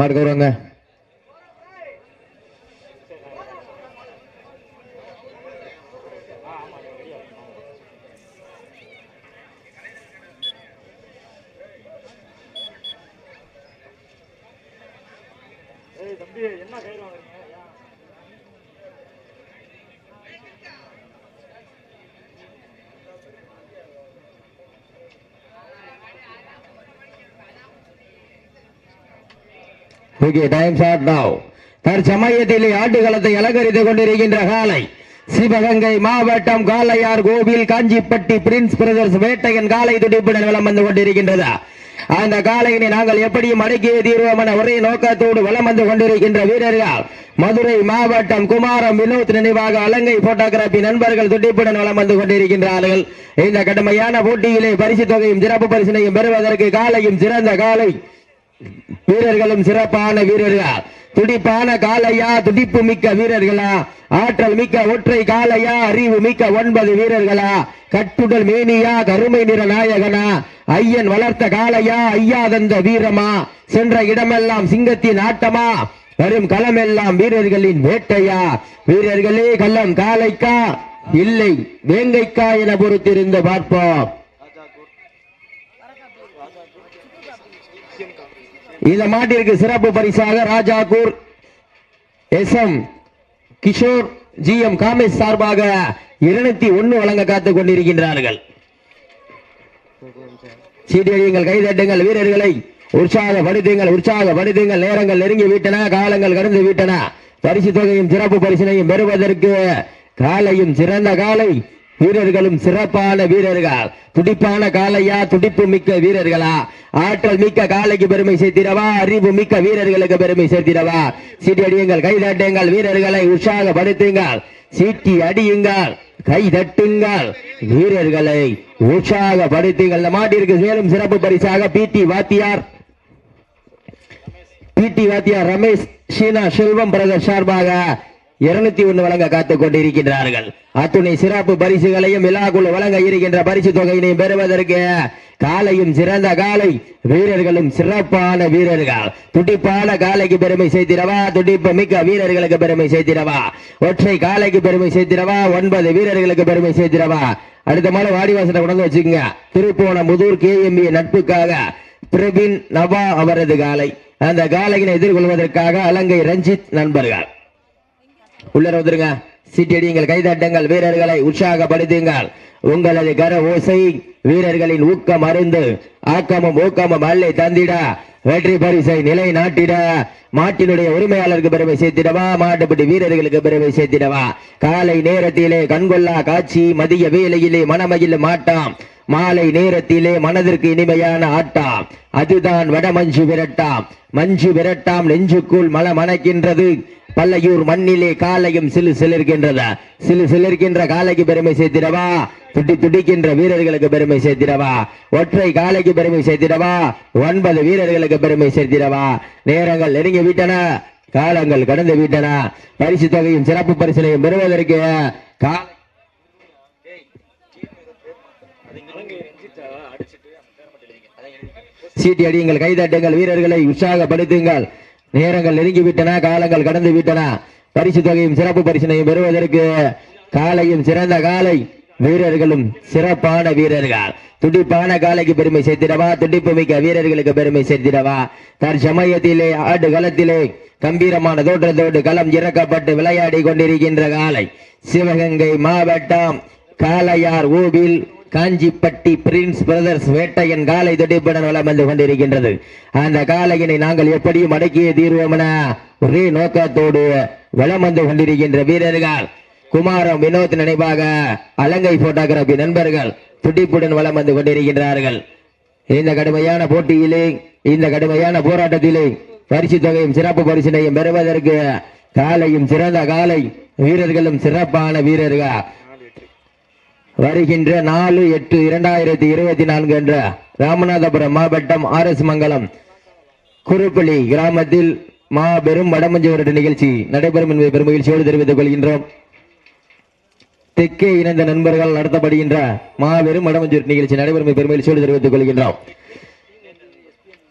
Marco Ronda. Okay time short now தற்சமயத்தில் ஆட்டுகளத்தை அலங்கரித்துக் கொண்டிருக்கின்ற காலை சிவகங்கை மாவட்டம் காளையார் கோவில் காஞ்சிப்பட்டி பிரின்ஸ் பிரதர்ஸ் வேட்டையன் காலை துடிப்புடன் வளம் வந்து கொண்டிருக்கின்றது. அந்த காலையினை நாங்கள் எப்படியும் அடக்கிய தீர்வோம் என ஒரே நோக்கத்தோடு வலம் வந்து கொண்டிருக்கின்ற வீரர்கள் மதுரை மாவட்டம் குமாரம் வினோத் நினைவாக அலங்கை போட்டோகிராபி நண்பர்கள் துடிப்புடன் வளம் வந்து கொண்டிருக்கின்றார்கள். இந்த கடுமையான போட்டியிலே பரிசு தொகையும் சிறப்பு பரிசினையும் பெறுவதற்கு காலையும் சிறந்த காலை வீரர்களும் சிறப்பான வீரர்கள்? துடிப்பான காலையா துடிப்பு மிக்க வீரர்களா? ஆற்றல் மிக்க ஒற்றை காலையா அறிவு மிக்க ஒன்பது வீரர்களா? கட்டுடல் மேனியா? கருமை நிற நாயகனா? ஐயன் வளர்த்த காலையா ஐயா தந்த வீரமா? சென்ற இடமெல்லாம் சிங்கத்தின் ஆட்டமா? வரும் களமெல்லாம் வீரர்களின் வேட்டையா? வீரர்களே கள்ளம் காலைக்கா இல்லை வேங்கைக்கா என பொறுத்திருந்து பார்ப்போம். இந்த மாட்டிற்கு சிறப்பு பரிசாக Rajakkur S M Kishore G M Kamesh சார்பாக இருநூத்தி ஒன்னு வழங்க காத்துக் கொண்டிருக்கின்றார்கள். சீட்டியடியுங்கள் கைதட்டுங்கள் வீரர்களை உற்சாகப்படுத்துங்கள் உற்சாகப்படுத்துங்கள். நேரங்கள் நெருங்கி விட்டன காலங்கள் கடந்து விட்டன. பரிசு தொகையும் சிறப்பு பரிசினையும் பெறுவதற்கு காலையும் சிறந்த காலை வீரர்களும் சிறப்பான வீரர்கள். துடிப்பான காளையா துடிப்பு மிக்க வீரர்களா. ஆற்றல் மிக்க காலைக்கு பெருமை சேர்த்திடவா அறிவு மிக்க வீரர்களுக்கு பெருமை சேர்த்திடவா. சீட்டி அடியுங்கள் கை தட்டுங்கள் வீரர்களை உற்சாகப்படுத்துங்கள். சீட்டி அடியுங்கள் கை தட்டுங்கள் வீரர்களை உற்சாகப்படுத்துங்கள். இந்த மாட்டிற்கு மேலும் சிறப்பு பரிசாக பிடி வாத்தியார். பிடி வாத்தியார் ரமேஷ் ஷீனா செல்வம் பிரதர் சார்பாக இருநூத்தி ஒண்ணு வழங்க காத்துக் கொண்டிருக்கின்றார்கள் அத்துணை சிறப்பு பரிசுகளையும் விழாக்குள் வழங்க இருக்கின்ற பரிசு தொகையினையும் பெறுவதற்கு காலையும் சிறந்த காலை வீரர்களும் சிறப்பான வீரர்கள். துடிப்பான காலைக்கு பெருமை சேர்த்திடவா? துடிப்பு மிக்க வீரர்களுக்கு பெருமை சேர்த்திடவா? ஒற்றை காலைக்கு பெருமை சேர்த்திடவா? ஒன்பது வீரர்களுக்கு பெருமை சேர்த்திடவா? அடுத்த மாலை வாடிவாசனை உணர்ந்து வச்சுக்கோங்க. திருப்போண முதூர் கேஎம்பி நட்புக்காக பிரபின் நவா அவரது காலை. அந்த காலையினை எதிர்கொள்வதற்காக அலங்கை ரஞ்சித் நண்பர்கள். உள்ளர வந்துருங்க. சீட்டடியுங்கள் கைதட்டுங்கள் வீரர்களை உற்சாகப்படுத்துங்கள். உங்களது கர ஓசை வீரர்களின் ஊக்கம் அருந்து ஆக்காமம் ஊக்கமும் அல்லை தந்திட. வெற்றி பரிசை நிலை நாட்டிட. மாட்டினுடைய உரிமையாளருக்கு பெருமை சேர்த்திடவா? மாட்டுப்பட்டி வீரர்களுக்கு பெருமை சேர்த்திடவா? காலை நேரத்திலே கண்கொள்ளா காட்சி மதிய வேலையிலே மனமகிழ் மாட்டாம். மாலை நேரத்திலே மனதிற்கு இனிமையான ஆட்டாம். அதுதான் வடமஞ்சு விரட்டாம். மஞ்சு விரட்டாம் நெஞ்சுக்குள் மல மணக்கின்றது. பல்லையூர் மண்ணிலே காலையும் சிலு சிலிர்க்கின்றது. சிலு சிலிருக்கின்ற காலைக்கு பெருமை சேர்த்திடவா? துடி துடிக்கின்ற வீரர்களுக்கு பெருமை சேர்த்திடவா? ஒற்றை காலைக்கு அணிக்கு பெருமை சேர்த்திடவா? ஒன்பது வீரர்களுக்கு பெருமை சேர்த்திடவா? நேரங்கள் நெருங்கி விட்டன காலங்கள் கடந்து விட்டன. பரிசு தொகையும் சிறப்பு பரிசனையும் பெறுவதற்கு சீட்டி அடியுங்கள் கைதட்டுங்கள் வீரர்களை உற்சாகப்படுத்துங்கள். நேரங்கள் நெருங்கி விட்டன காலங்கள் கடந்து விட்டன. பரிசு தொகையும் சிறப்பு பரிசினையும் பெறுவதற்கு காலையும் சிறந்த காலை வீரர்களும் சிறப்பான வீரர்கள். துடிப்பான காலைக்கு பெருமை சேர்த்திடவா? துடிப்பு மிக்க வீரர்களுக்கு பெருமை சேர்த்திடவா? தற்சமயத்திலே ஆடு களத்திலே கம்பீரமான தோற்றத்தோடு களம் இறக்கப்பட்டு விளையாடி கொண்டிருக்கின்ற காலை. சிவகங்கை மாவட்டம் காளையார் ஊபில் காஞ்சிப்பட்டி பிரின்ஸ் பிரதர்ஸ் வேட்டையன் காலை துடிப்புடன் வளம் வந்து கொண்டிருக்கின்றது. அந்த காலையினை நாங்கள் எப்படியும் அடக்கிய தீர்வோம் என ஒரே நோக்கத்தோடு வளம் வந்து கொண்டிருக்கின்ற வீரர்கள். குமாரம் வினோத் நினைவாக அலங்கை போட்டோகிராபி நண்பர்கள் துடிப்புடன் வளம் வந்து கொண்டிருக்கின்றார்கள். இந்த கடுமையான போட்டியிலே இந்த கடுமையான போராட்டத்திலே பரிசு தொகையும் சிறப்பு பரிசினையும் பெறுவதற்கு காலையும் சிறந்த காலை வீரர்களும் சிறப்பான வீரர்கள். வருகின்ற நாலு எட்டு இரண்டாயிரத்தி இருபத்தி நான்கு என்ற ராமநாதபுரம் மாவட்டம் ஆர் எஸ் மங்கலம் குருப்பள்ளி கிராமத்தில் மாபெரும் வடமஞ்சு வருட நிகழ்ச்சி நடைபெறும் என்பதை பெரும் மகிழ்ச்சியோடு தெரிவித்துக் கொள்கின்றோம். தெற்கே இணைந்த நண்பர்கள் நடத்தப்படுகின்ற மாபெரும் வடமஞ்சு நிகழ்ச்சி நடைபெறும் பெருமையில் பெரும் தெரிவித்துக் கொள்கின்றோம்.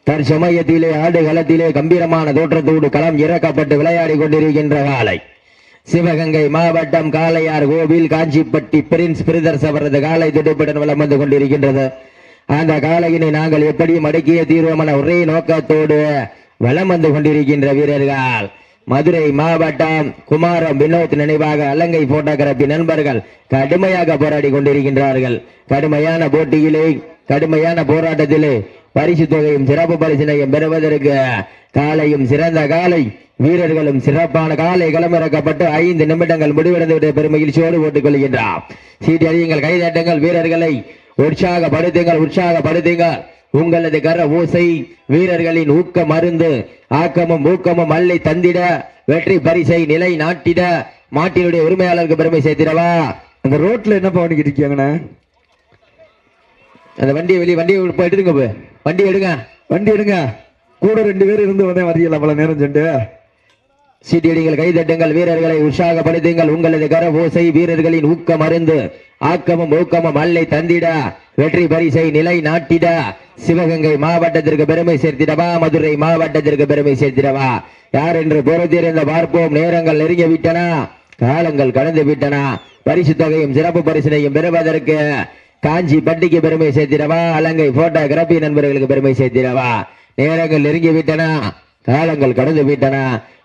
தற்சமயத்திலே ஆடு களத்திலே கம்பீரமான தோற்றத்தோடு களம் இறக்கப்பட்டு விளையாடி கொண்டிருக்கின்ற காலை. சிவகங்கை மாவட்டம் காளையார் கோவில் காஞ்சிப்பட்டி பிரின்ஸ் பிரதர்ஸ் அவரது காலை துடுப்புடன் வளம் வந்து கொண்டிருக்கின்றது. அந்த காலையினை நாங்கள் எப்படியும் அடக்கிய தீர்வமான ஒரே நோக்கத்தோடு வளம் வந்து கொண்டிருக்கின்ற வீரர்கள். மதுரை மாவட்டம் குமாரம் வினோத் நினைவாக அலங்கை போட்டோகிராபி நண்பர்கள் கடுமையாக போராடி கொண்டிருக்கின்றார்கள். கடுமையான போட்டியிலே கடுமையான போராட்டத்திலே பரிசு தொகையும் சிறப்பு பரிசினையும் பெறுவதற்கு காலையும் சிறந்த காலை வீரர்களும் சிறப்பான காலை களமிறக்கப்பட்டு ஐந்து நிமிடங்கள் முடிவடைந்து விட்ட சோறு போட்டுக் கொள்கின்றார். சீட்டி அறியுங்கள் கைதட்டுங்கள் வீரர்களை உற்சாகப்படுத்துங்கள் உற்சாகப்படுத்துங்கள். உங்களது கர ஓசை வீரர்களின் ஊக்க மருந்து ஆக்கமும் ஊக்கமும் அள்ளி தந்திட வெற்றி பரிசை நிலை நாட்டிட மாட்டினுடைய உரிமையாளருக்கு பெருமை சேர்த்திடவா? அந்த ரோட்ல என்ன பண்ணிக்கிட்டு இருக்காங்கண்ணே அந்த வண்டியை வெளியே வண்டியை போய் வண்டி எடுங்க. வண்டி எடுங்க. கூட ரெண்டு பேர் இருந்து வந்தேன் வரீங்களா அவ்வளவு நேரம் சென்று. சீட்டியடிங்கள் கைதட்டுங்கள் வீரர்களை உற்சாகப்படுத்துங்கள். உங்களது கர ஓசை வீரர்களின் ஊக்கம் மருந்து ஆக்கமும் ஊக்கமும் அல்லை தந்திட வெற்றி பரிசை நிலை நாட்டிட. சிவகங்கை மாவட்டத்திற்கு பெருமை சேர்த்திடவா மதுரை மாவட்டத்திற்கு பெருமை சேர்த்திடவா? யார் என்று பொறுத்திருந்த பார்ப்போம். நேரங்கள் நெருங்கி விட்டன காலங்கள் கடந்து விட்டன. பரிசு தொகையும் சிறப்பு பரிசினையும் பெறுவதற்கு காஞ்சி பட்டிக்கு பெருமை சேர்த்திடவா? அலங்கை போட்டோகிராபி நண்பர்களுக்கு பெருமை சேர்த்திடவா? நேரங்கள் நெருங்கி விட்டன காலங்கள் கடந்து விட்டன.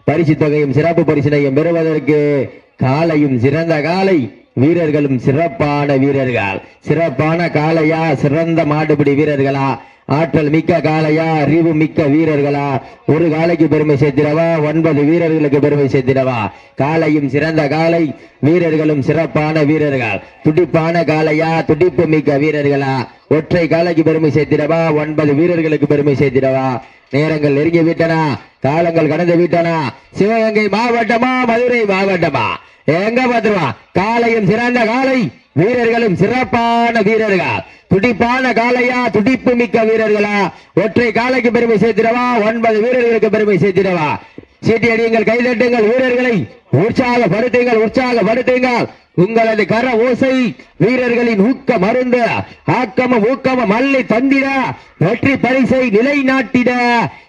பரிசு தொகையும் சிறப்பு பரிசினையும் பெறுவதற்கு காலையும் சிறந்த காலை வீரர்களும் சிறப்பான வீரர்கள். சிறப்பான காலையா சிறந்த மாடுபிடி வீரர்களா? ஆற்றல் மிக்க காலையா அறிவு மிக்க வீரர்களா? ஒரு காலைக்கு பெருமை சேர்த்திடவா? ஒன்பது வீரர்களுக்கு பெருமை சேர்த்திடவா? காலையும் சிறந்த காலை வீரர்களும் சிறப்பான வீரர்கள். துடிப்பான காலையா துடிப்பு மிக்க வீரர்களா? ஒற்றை காலைக்கு பெருமை சேர்த்திடவா? ஒன்பது வீரர்களுக்கு பெருமை சேர்த்திடவா? நேரங்கள் நெருங்கி விட்டன காலங்கள் கடந்து விட்டன. சிவகங்கை மாவட்டமா மதுரை மாவட்டமா? எங்க பாத்துருவா காலையும் சிறந்த காலை வீரர்களும் சிறப்பான வீரர்கள்? துடிப்பான காளையா? துடிப்பு மிக்க வீரர்களா? ஒற்றை காலைக்கு பெருமை சேர்த்திடவா? ஒன்பது வீரர்களுக்கு பெருமை சேர்த்திடவா? சீட்டி அடியுங்கள் கைதட்டுங்கள் வீரர்களை உற்சாகப்படுத்துங்கள் உற்சாகப்படுத்துங்கள். உங்களது கர ஓசை வீரர்களின் ஊக்க மருந்து ஆக்கம ஊக்கம மல்லை தந்திட வெற்றி பரிசை நிலைநாட்டிட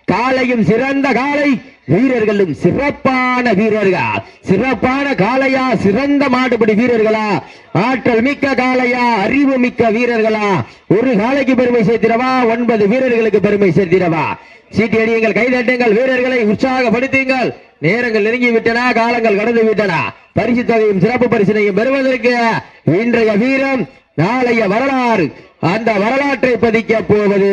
காலையும் சிறந்த காலை வீரர்களும் சிறப்பான வீரர்கள்? சிறப்பான காளையா சிறந்த மாடுபடி வீரர்களா? ஆற்றல் மிக்க காளையா அறிவு மிக்க வீரர்களா? ஒரு காலைக்கு பெருமை சேர்த்திடவா? ஒன்பது வீரர்களுக்கு பெருமை சேர்த்திடவா? சீட்டி அடியுங்கள் கைதட்டுங்கள் வீரர்களை உற்சாகப்படுத்துங்கள். நேரங்கள் நெருங்கி விட்டன காலங்கள் கடந்து விட்டன. பரிசு தொகையும் சிறப்பு பரிசினையும் பெறுவதற்கு இன்றைய வீரம் நாளைய வரலாறு. அந்த வரலாற்றை பதிக்க போவது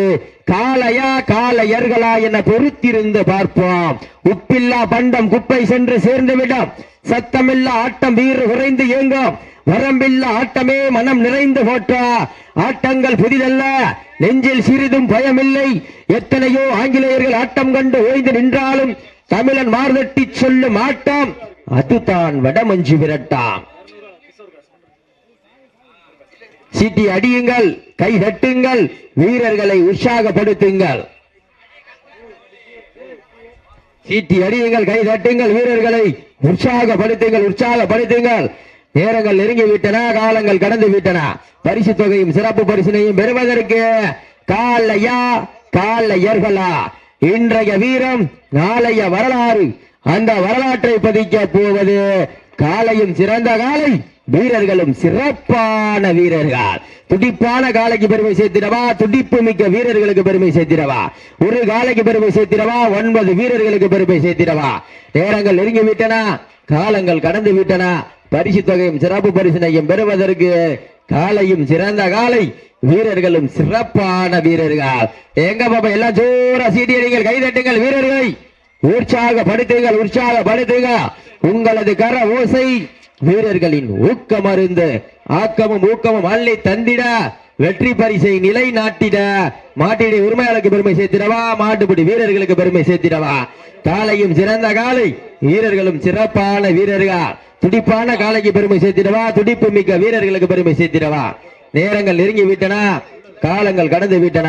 காலையா காளையர்களா என பொறுத்திருந்து பார்ப்போம். உப்பில்லா பண்டம் குப்பை சென்று சேர்ந்து விடும். சத்தமில்லா ஆட்டம் வீறு குறைந்து இயங்கும். வரம்பில்லா ஆட்டமே மனம் நிறைந்து போற்றா. ஆட்டங்கள் புதிதல்ல நெஞ்சில் சிறிதும் பயமில்லை. எத்தனையோ ஆங்கிலேயர்கள் ஆட்டம் கண்டு ஓய்ந்து நின்றாலும் தமிழன் மார்தட்டி சொல்ல மாட்டாம் அதுதான் வடமஞ்சு விரட்டாம் சீட்டி அடியுங்கள் கை தட்டுங்கள் வீரர்களை உற்சாகப்படுத்துங்கள். சீட்டி அடியுங்கள் கை தட்டுங்கள் வீரர்களை உற்சாகப்படுத்துங்கள் உற்சாகப்படுத்துங்கள். நேரங்கள் நெருங்கி விட்டன காலங்கள் கடந்து விட்டன பரிசு தொகையும் சிறப்பு பரிசினையும் பெறுவதற்கு காலையா காலையர்களா? இன்றைய வீரம் நாளைய வரலாறு. அந்த வரலாற்றை பதிக்க போவது காலையும் சிறந்த காலை வீரர்களும் சிறப்பான வீரர்கள். துடிப்பான காலைக்கு பெருமை சேர்த்திடவா? துடிப்பு மிக்க வீரர்களுக்கு பெருமை சேர்த்திடவா? ஒரு காலைக்கு பெருமை சேர்த்திடவா? ஒன்பது வீரர்களுக்கு பெருமை சேர்த்திடவா? நேரங்கள் நெருங்கி விட்டன காலங்கள் கடந்து விட்டன. பரிசு தொகையும் சிறப்பு பரிசினையும் பெறுவதற்கு காலையும் சிறந்த காலை வீரர்களும் சிறப்பான வீரர்கள். எங்க பாப்பா எல்லாம் ஜோர சீட்டியடிங்கள் கைதட்டுங்கள் வீரர்களை. உற்சாகப்படுத்துங்கள் உற்சாகப்படுத்துங்க. உங்களது கர ஓசை வீரர்களின் ஊக்கம் அருந்து ஆக்கமும் ஊக்கமும் அள்ளி தந்திட வெற்றி பரிசை நிலை நாட்டிட. மாட்டினுடைய உரிமையாளருக்கு பெருமை சேர்த்திடவா? மாட்டுப்பிடி வீரர்களுக்கு பெருமை சேர்த்திடவா? காலையும் சிறந்த காலை வீரர்களும் சிறப்பான வீரர்கள். துடிப்பான காலைக்கு பெருமை சேர்த்திடவா? துடிப்பு மிக்க வீரர்களுக்கு பெருமை சேர்த்திடவா? நேரங்கள் நெருங்கி விட்டன. காலங்கள் கடந்து விட்டன.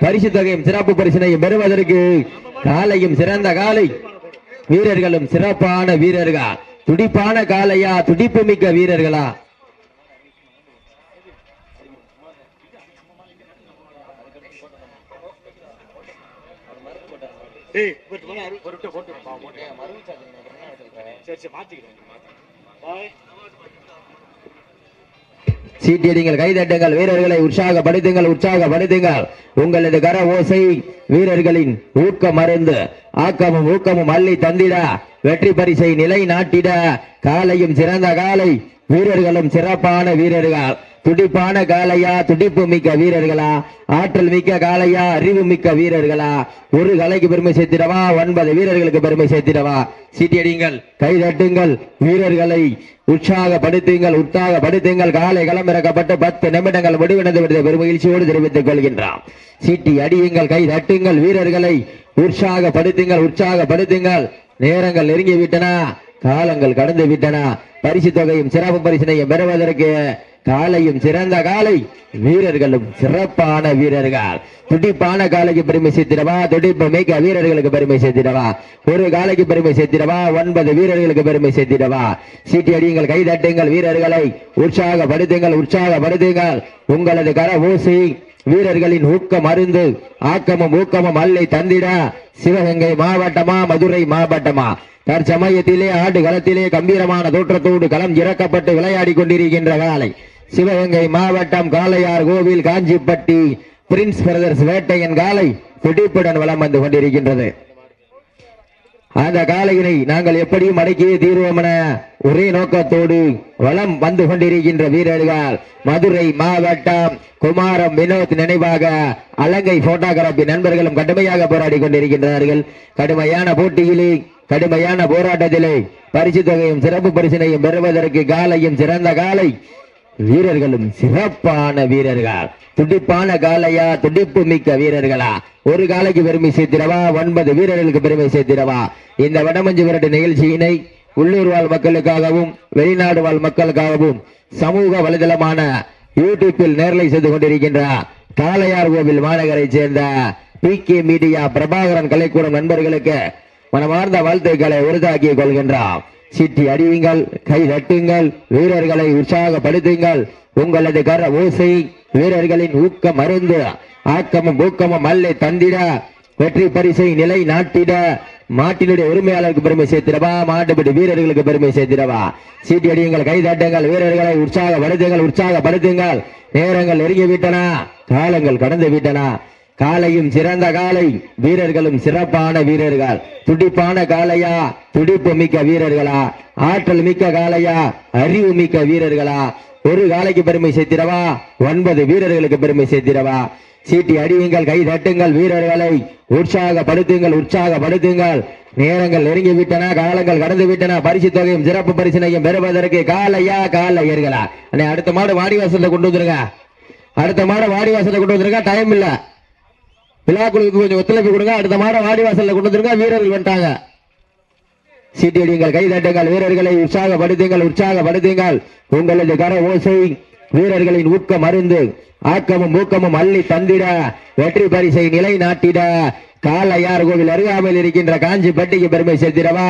பரிசு தொகையும் சிறப்பு பரிசினையும் பெறுவதற்கு காலையும் சிறந்த காலை வீரர்களும் சிறப்பான வீரர்கள்? துடிப்பான காளையா? துடிப்பு மிக்க வீரர்களா? ஏய் போட்டு போட்டு போட்டு சரி சீட்டியடிங்கள் கைதட்டுங்கள் வீரர்களை உற்சாகப்படுத்துங்கள் உற்சாகப்படுத்துங்கள் உங்களது கர ஓசை வீரர்களின் ஊக்கம் மருந்து ஆக்கமும் ஊக்கமும் அள்ளி தந்திட வெற்றி பரிசை நிலை நாட்டிட காலையும் சிறந்த காலை வீரர்களும் சிறப்பான வீரர்கள். துடிப்பான காலையா துடிப்பு மிக்க வீரர்களா ஆற்றல் மிக்க காளையா அறிவு மிக்க வீரர்களா. ஒரு கலைக்கு பெருமை சேர்த்திடவா ஒன்பது வீரர்களுக்கு பெருமை சேர்த்திடவா. சீட்டியடிங்கள் கைதட்டுங்கள் வீரர்களை உற்சாகப்படுத்துங்கள் உற்சாகப்படுத்துங்கள். காலை களமிறக்கப்பட்டு பத்து நிமிடங்கள் முடிவடைந்து விடுத பெருமகிழ்ச்சியோடு தெரிவித்துக் கொள்கின்றான் சீட்டி அடியுங்கள் கை தட்டுங்கள் வீரர்களை உற்சாகப்படுத்துங்கள் உற்சாகப்படுத்துங்கள். நேரங்கள் நெருங்கி விட்டன காலங்கள் கடந்து விட்டன பரிசு தொகையும் சிறப்பு பரிசினையும் பெறுவதற்கு காலையும் சிறந்த காலை. வீரர்களும் சிறப்பான வீரர்கள். துடிப்பான காலைக்கு பெருமை சேர்த்திடவா? துடிப்பு மிக்க வீரர்களுக்கு பெருமை சேர்த்திடவா? ஒரு காலைக்கு பெருமை சேர்த்திடவா? ஒன்பது வீரர்களுக்கு பெருமை சேர்த்திடவா? சீட்டி அடியுங்கள் கை தட்டுங்கள் வீரர்களை. உற்சாகப்படுத்துங்கள் உற்சாகப்படுத்துங்கள். உங்களது கர ஊசி வீரர்களின் ஊக்கம் அருந்து ஆக்கமும் ஊக்கமும் அல்லை தந்திட. சிவகங்கை மாவட்டமா? மதுரை மாவட்டமா? தற்சமயத்திலே ஆடு களத்திலே கம்பீரமான தோற்றத்தோடு களம் இறக்கப்பட்டு விளையாடி கொண்டிருக்கின்ற காலை. சிவகங்கை மாவட்டம் காளையார் கோவில் காஞ்சிப்பட்டி பிரின்ஸ் பிரதர்ஸ் வேட்டையின் காலை துடிப்புடன் வளம் வந்து கொண்டிருக்கின்றது. அந்த காலையினை நாங்கள் எப்படியும் அடக்கியே தீர்வோம் என ஒரே நோக்கத்தோடு வலம் வந்து கொண்டிருக்கின்ற வீரர்கள் மதுரை மாவட்டம் குமாரம் வினோத் நினைவாக அலங்கை போட்டோகிராபி நண்பர்களும் கடுமையாக போராடி கொண்டிருக்கின்றார்கள். கடுமையான போட்டியிலே கடுமையான போராட்டத்திலே பரிசு தொகையும் சிறப்பு பரிசினையும் பெறுவதற்கு காலையும் சிறந்த காலை வீரர்களும் சிறப்பான வீரர்கள். துடிப்பான காலையா துடிப்பு மிக்க வீரர்களா. ஒரு காலைக்கு பெருமை சேர்த்திடவா? ஒன்பது வீரர்களுக்கு பெருமை சேர்த்திடவா? இந்த வடமஞ்சு விரட்டு நிகழ்ச்சியினை உள்ளூர் வாழ் மக்களுக்காகவும் வெளிநாடு வாழ் மக்களுக்காகவும் சமூக வலைதளமான யூடியூப்பில் நேரலை செய்து கொண்டிருக்கின்ற காளையார் கோவில் மாநகரைச் சேர்ந்த பி கே மீடியா பிரபாகரன் கலைக்கூடம் நண்பர்களுக்கு மனமார்ந்த வாழ்த்துக்களை உறுதாக்கிக் கொள்கின்றார். சிட்டி அடியுங்கள் கை தட்டுங்கள் வீரர்களை உற்சாகப்படுத்துங்கள். உங்களது கர ஓசை வீரர்களின் ஊக்க மருந்து ஆக்கமும் ஊக்கமும் அல்லை தந்திட வெற்றி பரிசை நிலை நாட்டிட. மாட்டினுடைய உரிமையாளருக்கு பெருமை சேர்த்திடவா? மாட்டுப்பட்டு வீரர்களுக்கு பெருமை சேர்த்திடவா? சீட்டி அடியுங்கள் கை தட்டுங்கள் வீரர்களை உற்சாகப்படுத்துங்கள் உற்சாகப்படுத்துங்கள். நேரங்கள் நெருங்கி விட்டன காலங்கள் கடந்து விட்டன. காலையும் சிறந்த காலை வீரர்களும் சிறப்பான வீரர்கள். துடிப்பான காலையா துடிப்பு மிக்க வீரர்களா? ஆற்றல் மிக்க காலையா அறிவு மிக்க வீரர்களா? ஒரு காலைக்கு பெருமை சேர்த்திடவா? ஒன்பது வீரர்களுக்கு பெருமை சேர்த்திடவா? சீட்டி அடியுங்கள் கை தட்டுங்கள் வீரர்களை. உற்சாகப்படுத்துங்கள் உற்சாகப்படுத்துங்கள். நேரங்கள் நெருங்கி விட்டன காலங்கள் கடந்து விட்டன பரிசு தொகையும் சிறப்பு பரிசினையும் பெறுவதற்கு காலையா காலையர்களா அண்ணே அடுத்த மாடு வாடிவாசல்ல கொண்டு வந்துருங்க. அடுத்த மாடு வாடிவாசல்ல கொண்டு வந்துருங்க. டைம் இல்லை. விழாக்குழுவுக்கு கொஞ்சம் ஒத்துழைப்பு கொடுங்க. அடுத்த மாதம் வாடிவாசல்ல கொண்டு வந்துருங்க. வீரர்கள் வந்துட்டாங்க. சீட்டியடிங்கள் கைதட்டுங்கள் வீரர்களை உற்சாகப்படுத்துங்கள் உற்சாகப்படுத்துங்கள். உங்களது கர ஓசை வீரர்களின் ஊக்கம் அருந்து ஆக்கமும் ஊக்கமும் அள்ளி தந்திட வெற்றி பரிசை நிலை நாட்டிட காலையார் கோவில் அருகாமையில் இருக்கின்ற காஞ்சிப்பட்டிக்கு பெருமை சேர்த்திடவா?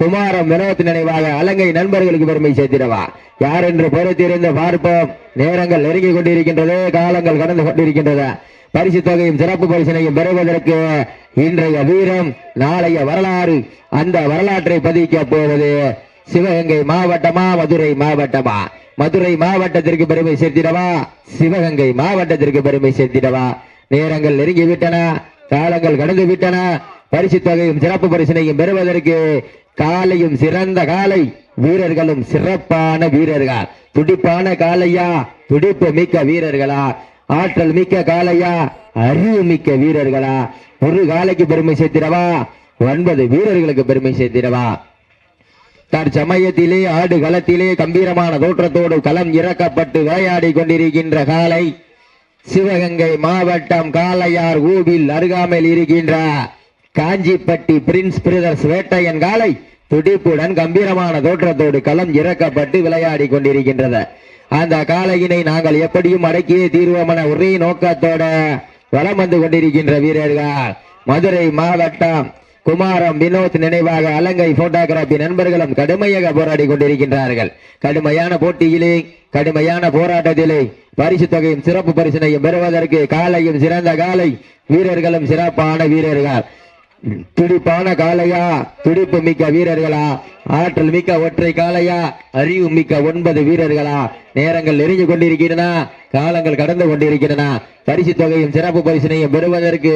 குமாரம் வினோத் நினைவாக அலங்கை நண்பர்களுக்கு பெருமை சேர்த்திடவா? யார் என்று பொறுத்திருந்து பார்ப்போம். நேரங்கள் நெருங்கி கொண்டிருக்கின்றது காலங்கள் கடந்து கொண்டிருக்கின்றது பரிசு தொகையும் சிறப்பு பரிசனையும் பெறுவதற்கு இன்றைய வீரம் நாளைய வரலாறு. அந்த வரலாற்றை பதிக்க போவது சிவகங்கை மாவட்டமா மதுரை மாவட்டமா? மதுரை மாவட்டத்திற்கு பெருமை சேர்த்திடவா? சிவகங்கை மாவட்டத்திற்கு பெருமை சேர்த்திடவா? நேரங்கள் நெருங்கி விட்டன காலங்கள் கடந்து விட்டன பரிசு தொகையும் சிறப்பு பரிசனையும் பெறுவதற்கு காலையும் சிறந்த காலை. வீரர்களும் சிறப்பான வீரர்கள். துடிப்பான காலையா? துடிப்பு மிக்க வீரர்களா? ஆற்றல் மிக்க காளையா அறிவு மிக்க வீரர்களா? ஒரு காலைக்கு பெருமை சேர்த்திடவா? ஒன்பது வீரர்களுக்கு பெருமை சேர்த்திடவா? தற்சமயத்திலே ஆடு களத்திலே கம்பீரமான தோற்றத்தோடு களம் இறக்கப்பட்டு விளையாடி கொண்டிருக்கின்ற காலை சிவகங்கை மாவட்டம் காளையார் ஊவில் அருகாமையில் இருக்கின்ற காஞ்சிப்பட்டி பிரின்ஸ் பிரதர்ஸ் வேட்டையன் காலை துடிப்புடன் கம்பீரமான தோற்றத்தோடு களம் இறக்கப்பட்டு விளையாடி கொண்டிருக்கின்றது. அந்த காளையினை நாங்கள் எப்படியும் அடக்கியே தீர்வோம் என ஒரே நோக்கத்தோட வளம் வந்து கொண்டிருக்கின்ற வீரர்கள். மதுரை மாவட்டம் குமாரம் வினோத் நினைவாக அலங்கை போட்டோகிராபி நண்பர்களும் கடுமையாக போராடி கொண்டிருக்கின்றார்கள். கடுமையான போட்டியிலே கடுமையான போராட்டத்திலே பரிசு தொகையும் சிறப்பு பரிசினையும் பெறுவதற்கு காலையும் சிறந்த காலை வீரர்களும் சிறப்பான வீரர்கள். துடிப்பான காலையா துடிப்பு மிக்க வீரர்களா? ஆற்றல் மிக்க ஒற்றை காளையா? அறிவு மிக்க ஒன்பது வீரர்களா? நேரங்கள் நெருங்கி கொண்டிருக்கிறனா காலங்கள் கடந்து கொண்டிருக்கிறனா பரிசு தொகையும் சிறப்பு பரிசினையும் பெறுவதற்கு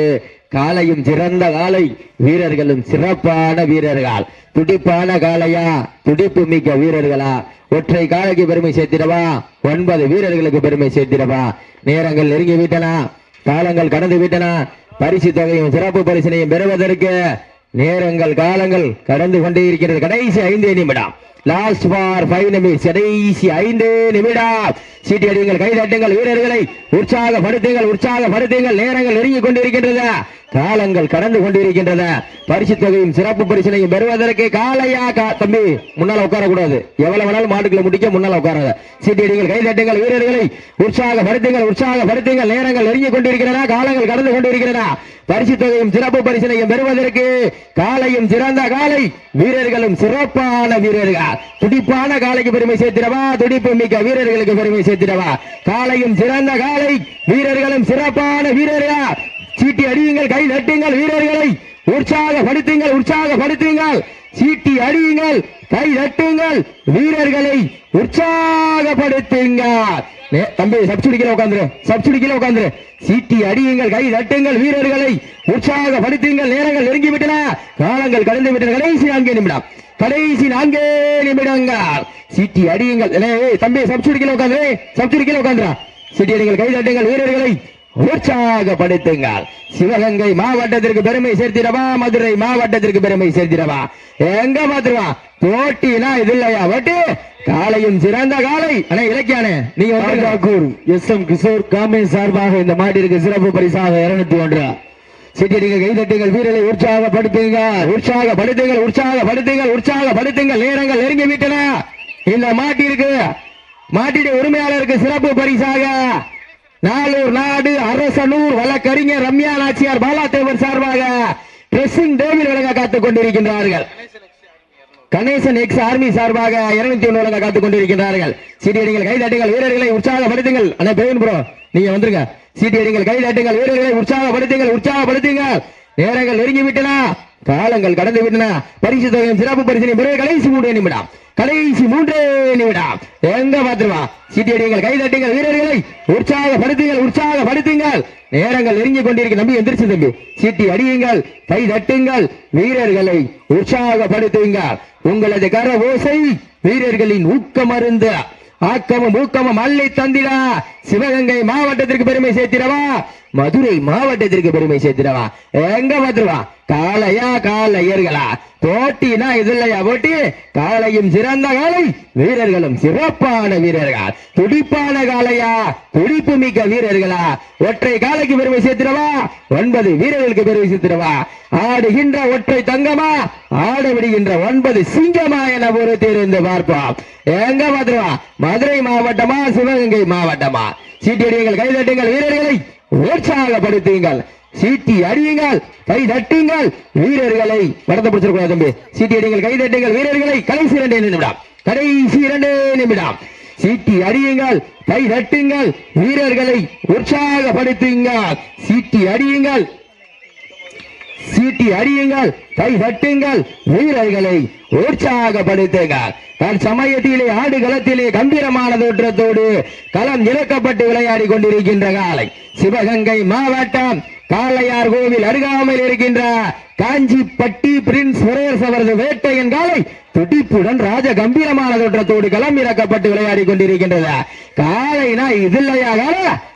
காலையும் சிறந்த காலை வீரர்களும் சிறப்பான வீரர்கள். துடிப்பான காலையா துடிப்பு மிக்க வீரர்களா? ஒற்றை காலைக்கு பெருமை சேர்த்திடவா? ஒன்பது வீரர்களுக்கு பெருமை சேர்த்திடவா? நேரங்கள் நெருங்கி விட்டனா காலங்கள் கடந்து விட்டனா பரிசு தொகையும் சிறப்பு பரிசினையும் பெறுவதற்கு நேரங்கள் காலங்கள் கடந்து கொண்டே இருக்கிறது. கடைசி ஐந்து நிமிடம். லாஸ்ட் பார் ஃபைவ் நிமிஷம் கடைசி ஐந்து நிமிடம். சீட்டி அடியுங்கள் கைதட்டுங்கள் வீரர்களை உற்சாகப்படுத்துங்கள் உற்சாகப்படுத்துங்கள். நேரங்கள் நெருங்கிக் கொண்டிருக்கின்றது காலங்கள் கடந்து கொண்டிருக்கின்றன. பரிசு தொகையும் சிறப்பு பரிசனையும் பெறுவதற்கு காலையா கா தம்பி முன்னால உட்காரக்கூடாது. எவ்வளவு வேணாலும் மாட்டுக்குள்ள முடிக்க முன்னால உட்காராத சீட்டி அடிங்கள் கைதட்டுங்கள் வீரர்களை உற்சாகப்படுத்துங்கள் உற்சாகப்படுத்துங்கள். நேரங்கள் நெருங்கிக் கொண்டிருக்கிறதா காலங்கள் கடந்து கொண்டிருக்கின்றன. பரிசு தொகையும் சிறப்பு பரிசனையும் பெறுவதற்கு காலையும் சிறந்த காலை. வீரர்களும் சிறப்பான வீரர்கள். துடிப்பான காலைக்கு பெருமை சேர்த்திடவா? துடிப்பு மிக்க வீரர்களுக்கு பெருமை சேர்த்திடவா? காலையும் சிறந்த காலை வீரர்களும் சிறப்பான வீரர்களா? சீட்டி அடியுங்கள் கை தட்டுங்கள் வீரர்களை. உற்சாகப்படுத்துங்கள் உற்சாகப்படுத்துங்கள். சீட்டி அடியுங்கள் கை தட்டுங்கள் வீரர்களை உற்சாகப்படுத்துங்கள். தம்பி சப்சிடி உட்காந்துரு சப்சிடி உட்காந்துரு. சீட்டி அடியுங்கள் கை தட்டுங்கள் வீரர்களை உற்சாகப்படுத்துங்கள். நேரங்கள் நெருங்கி விட்டன காலங்கள் கடந்து விட்டன கடைசி நான்கே நிமிடம் கடைசி நான்கே நிமிடங்கள். சீட்டி அடியுங்கள். தம்பி சப்சிடி கீழே உட்காந்து சப்சிடி உட்காந்துரா. சீட்டி அடிங்கள் கை தட்டுங்கள் வீரர்களை உற்சாகப்படுத்துங்கள் சிவகங்கை மாவட்டத்திற்கு பெருமை சேர்த்திடவா? மதுரை மாவட்டத்திற்கு பெருமை சேர்த்திடவா? எங்க மாத்துருவா? போட்டினா இது இல்லையா? வட்டு காலையும் சிறந்த காலை ஆனா இலக்கியானே நீங்க வந்து எஸ் எம் கிஷோர் காமே சார்பாக இந்த மாட்டிற்கு சிறப்பு பரிசாக இருநூத்தி ஒன்று. சிட்டிடிகள் கைதட்டுங்கள் வீரரை உற்சாகப்படுத்துங்க உற்சாகப்படுத்துங்கள் உற்சாகப்படுத்துங்கள் உற்சாகப்படுத்துங்கள். நேரங்கள் நெருங்கி விட்டன இந்த மாட்டிற்கு மாட்டினுடைய உரிமையாளருக்கு சிறப்பு பரிசாக நாலூர் நாடு அரசனூர் வழக்கறிஞர் ரம்யா நாச்சியார் பாலாதேவர் சார்பாக டிரெஸ்ஸிங் டேபிள் வழங்க காத்துக் கொண்டிருக்கின்றார்கள். கணேசன் எக்ஸ் ஆர்மி சார்பாக இருநூத்தி ஒன்று வழங்க காத்துக் கொண்டிருக்கின்றார்கள். சீட்டியடிகள் கைதட்டுங்கள் வீரர்களை உற்சாகப்படுத்துங்கள். அண்ணா பிரவீன் ப்ரோ நீங்க வந்துருங்க. சீட்டியடிகள் கைதட்டுங்கள் வீரர்களை உற்சாகப்படுத்துங்கள் உற்சாகப்படுத்துங்கள். நேரங்கள் நெருங்கி விட்டனா காலங்கள் கடந்து விட்டன. பரிசு தொகையும் சிறப்பு பரிசனை பிறகு கடைசி மூன்றே நிமிடம். கடைசி மூன்றே நிமிடம். எங்க பாத்துருவா சீட்டியடிங்கள் கைதட்டுங்கள் வீரர்களை உற்சாகப்படுத்துங்கள் உற்சாகப்படுத்துங்கள். நேரங்கள் நெருங்கி கொண்டிருக்க நம்பி எந்திரிச்சு தம்பி. சீட்டி அடியுங்கள் கை தட்டுங்கள் வீரர்களை உற்சாகப்படுத்துங்கள். உங்களது கர ஓசை வீரர்களின் ஊக்கமருந்து ஆக்கமும் ஊக்கமும் அள்ளி தந்திடா. சிவகங்கை மாவட்டத்திற்கு பெருமை சேர்த்திடவா? மதுரை மாவட்டத்திற்கு பெருமை சேர்த்திடவா? எங்க வந்துருவா காளையா காளையர்களா? போட்டினா இது இல்லையா போட்டி? காளையும் சிறந்த காலை வீரர்களும் சிறப்பான வீரர்கள். துடிப்பான காளையா? துடிப்பு மிக்க வீரர்களா? ஒற்றை காலைக்கு பெருமை சேர்த்திடவா? ஒன்பது வீரர்களுக்கு பெருமை சேர்த்திடவா? ஆடுகின்ற ஒற்றை தங்கமா? ஆட விடுகின்ற ஒன்பது சிங்கமா என தேர்ந்து பார்ப்போம். எங்க வந்துருவா மதுரை மாவட்டமா சிவகங்கை மாவட்டமா? சீட்டியடியுங்கள் கைதட்டுங்கள் வீரர்களை. உற்சாகப்படுத்துங்கள். சீட்டி அடியுங்கள் கை தட்டுங்கள் வீரர்களை வரத பிடிச்சிருக்கூடாது தம்பி. சீட்டி அடியுங்கள் கை தட்டுங்கள் வீரர்களை கடைசி இரண்டே நிமிடம். கடைசி இரண்டு நிமிடம். சீட்டி அடியுங்கள் கை தட்டுங்கள் வீரர்களை உற்சாகப்படுத்துங்கள். சீட்டி அடியுங்கள் சீட்டி அடியுங்கள் கை தட்டுங்கள் வீரர்களை உற்சாகப்படுத்துங்கள். தன் சமயத்திலே ஆடுகளத்திலே கம்பீரமான தோற்றத்தோடு களம் இறக்கப்பட்டு விளையாடி கொண்டிருக்கின்ற காலை. சிவகங்கை மாவட்டம் காளையார் கோவில் அருகாமையில் இருக்கின்ற காஞ்சிப்பட்டி பிரின்ஸ் சுரேஷ் அவரது வேட்டையன் காலை துடிப்புடன் ராஜ கம்பீரமான தோற்றத்தோடு களம் இறக்கப்பட்டு விளையாடி கொண்டிருக்கின்றது. காலைனா இது இல்லையா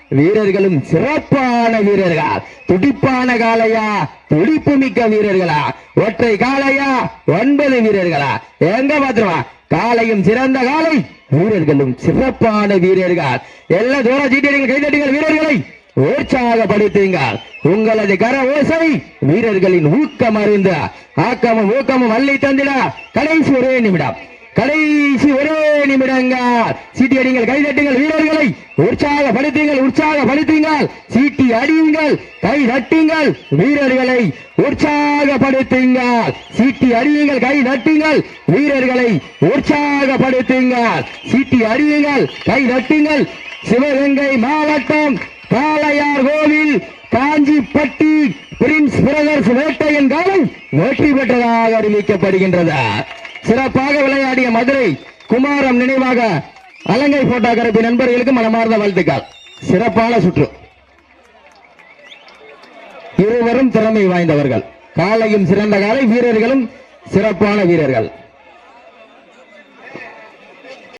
வீரர்களும் சிறப்பான வீரர்கள்? துடிப்பான காலையா துடிப்பு மிக்க வீரர்களா? ஒற்றை காலையா ஒன்பது வீரர்களா? எங்க பாத்துருவா காலையும் சிறந்த காலை வீரர்களும் சிறப்பான வீரர்கள்? எல்லா தூர சீட்டியர்கள் கைதட்டுங்கள் வீரர்களை. உற்சாகப்படுத்துங்கள். உங்களது கர ஓசை வீரர்களின் ஊக்கம் அறிந்த ஆக்கமும் ஊக்கமும் அள்ளி தந்திட கடைசி ஒரே நிமிடம். கடைசி ஒரே நிமிடங்கள். சீட்டி அடிங்கள் கை தட்டுங்கள் வீரர்களை உற்சாகப்படுத்துங்கள் உற்சாகப்படுத்துங்கள். சீட்டி அடியுங்கள் கை தட்டுங்கள் வீரர்களை உற்சாகப்படுத்துங்கள். சீட்டி அடியுங்கள் கை தட்டுங்கள் வீரர்களை உற்சாகப்படுத்துங்கள். சீட்டி அடியுங்கள் கை தட்டுங்கள். சிவகங்கை மாவட்டம் காளையார் கோவில் காஞ்சிப்பட்டி பிரின்ஸ் பிரதர்ஸ் வேட்டையின் காலம் வெற்றி பெற்றதாக அறிவிக்கப்படுகின்றது. சிறப்பாக விளையாடிய மதுரை குமாரம் நினைவாக அலங்கை போட்டோகிராபி நண்பர்களுக்கு மனமார்ந்த வாழ்த்துக்கள். சிறப்பான சுற்று. இருவரும் திறமை வாய்ந்தவர்கள். காலையும் சிறந்த காலை வீரர்களும் சிறப்பான வீரர்கள்.